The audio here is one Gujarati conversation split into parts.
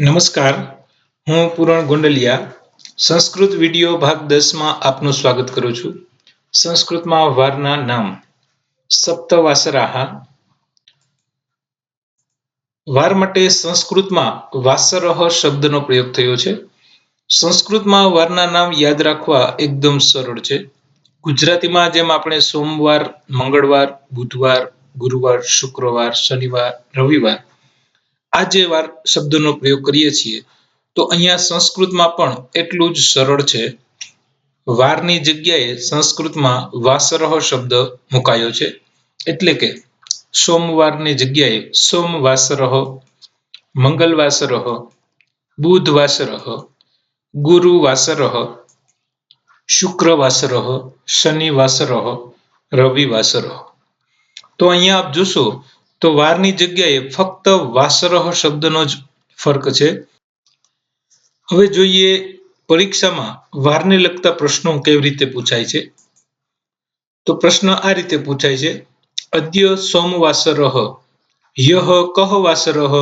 નમસ્કાર. હું પૂરણ ગોંડલિયા. સંસ્કૃત વીડિયો ભાગ દસમાં આપનું સ્વાગત કરું છું. સંસ્કૃતમાં વારના નામ સપ્તવાસરાહ. વાર માટે સંસ્કૃતમાં વાસરહ શબ્દનો પ્રયોગ થયો છે. સંસ્કૃતમાં વારના નામ યાદ રાખવા એકદમ સરળ છે. ગુજરાતીમાં જેમ આપણે સોમવાર, મંગળવાર, બુધવાર, ગુરુવાર, શુક્રવાર, શનિવાર, રવિવાર આ જે વાર શબ્દનો પ્રયોગ કરીએ છીએ, તો અહીંયા સંસ્કૃતમાં પણ એટલું જ સરળ છે. વારની જગ્યાએ સંસ્કૃતમાં વાસરહ શબ્દ મુકાયો છે. એટલે કે સોમવારની જગ્યાએ સોમવાસરહ મંગલવાસરહ બુધવાસરહ ગુરુવાસરહ શુક્રવાસરહ શનિવાસરહ રવિવાસરહ તો અહીંયા આપ જોશો તો વારની જગ્યાએ ફક્ત વાસરહ શબ્દનો જ ફર્ક છે. હવે જોઈએ પરીક્ષામાં વારને લગતા પ્રશ્નો કેવી રીતે પૂછાય છે? તો પ્રશ્ન આ રીતે પૂછાય છે, અદ્ય સોમવાસરહ, યહ કહ વાસરહ,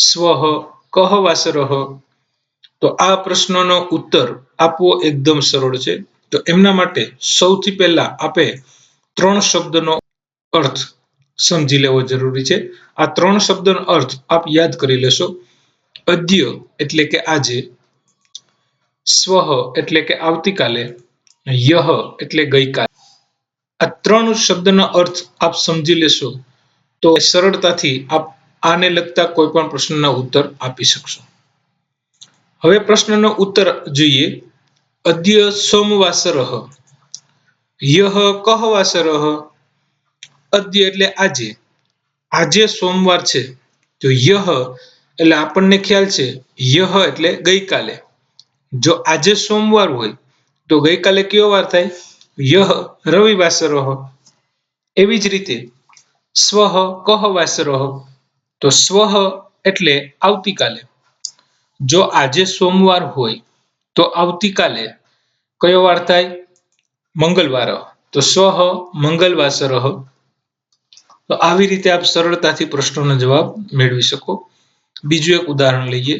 સ્વહ કહ વાસરહ? તો આ પ્રશ્નનો ઉત્તર આપવો એકદમ સરળ છે. તો એમના માટે સૌથી પહેલા આપે ત્રણ શબ્દનો અર્થ સમજી લેવો જરૂરી છે. આ ત્રણ શબ્દનો અર્થ આપ યાદ કરી લેશો. અદ્ય એટલે કે આજે, સ્વહ એટલે કે આવતીકાલે, યહ એટલે ગઈકાલે. આ ત્રણ શબ્દનો અર્થ આપ સમજી લેશો તો સરળતાથી આપ આને લગતા કોઈ પણ પ્રશ્નના ઉત્તર આપી શકશો. હવે પ્રશ્નનો ઉત્તર જોઈએ. અદ્ય સોમવાસરહ યહ કહ વાસરહ અદ્ય એટલે આજે. આજે સોમવાર છે. તો યહ એટલે આપણને ખ્યાલ છે. યહ એટલે ગઈકાલે. જો આજે સોમવાર હોય, તો ગઈકાલે કયો વાર થાય? યહ રવિવાસરહ એવી જ રીતે સ્વહ કહ વાસરહ તો સ્વહ એટલે આવતીકાલે. જો આજે સોમવાર હોય, તો આવતીકાલે કયો વાર થાય? મંગળવાર તો સ્વહ મંગલવાસરહ તો આવી રીતે આપ સરળતાથી પ્રશ્નોનો જવાબ મેળવી શકો. બીજું એક ઉદાહરણ લઈએ.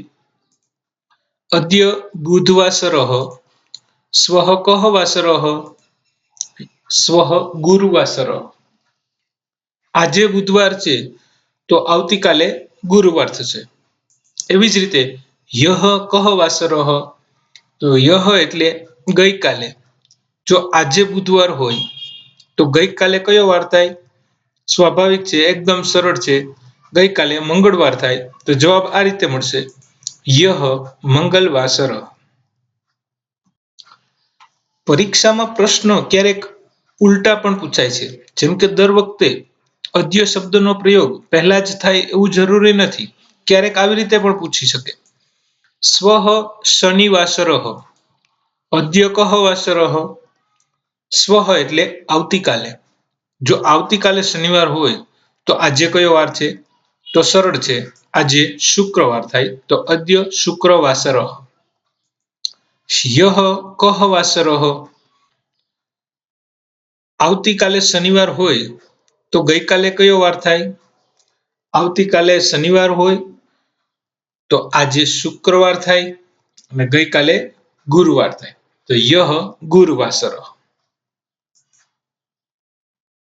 અદ્ય બુધવાસરહ સ્વહ કહ વાસરહ સ્વહ ગુરુવાસર. આજે બુધવાર છે, તો આવતીકાલે ગુરુવાર થશે. એવી જ રીતે યહ કહ વાસર તો યહ એટલે ગઈકાલે. જો આજે બુધવાર હોય, તો ગઈકાલે કયો વાર થાય? સ્વાભાવિક છે, એકદમ સરળ છે. ગઈકાલે મંગળવાર થાય, તો જવાબ આ રીતે મળશે. યહ મંગલવાસર. પરીક્ષામાં પ્રશ્નો ક્યારેક ઉલટા પણ પૂછાય છે. જેમ કે દર વખતે અદ્ય શબ્દનો પ્રયોગ પહેલા જ થાય એવું જરૂરી નથી. ક્યારેક આવી રીતે પણ પૂછી શકે. સ્વહ શનિવાસરહ અદ્ય કહ વાસરહ સ્વહ એટલે આવતીકાલે. જો આવતીકાલે શનિવાર હોય, તો આજે કયો વાર છે? તો સરળ છે. આજે શુક્રવાર થાય, તો અદ્ય શુક્રવાસર. યહ કહ આવતીકાલે શનિવાર હોય, તો ગઈકાલે કયો વાર થાય? આવતીકાલે શનિવાર હોય, તો આજે શુક્રવાર થાય અને ગઈકાલે ગુરુવાર થાય. તો યહ ગુરુવાસરહ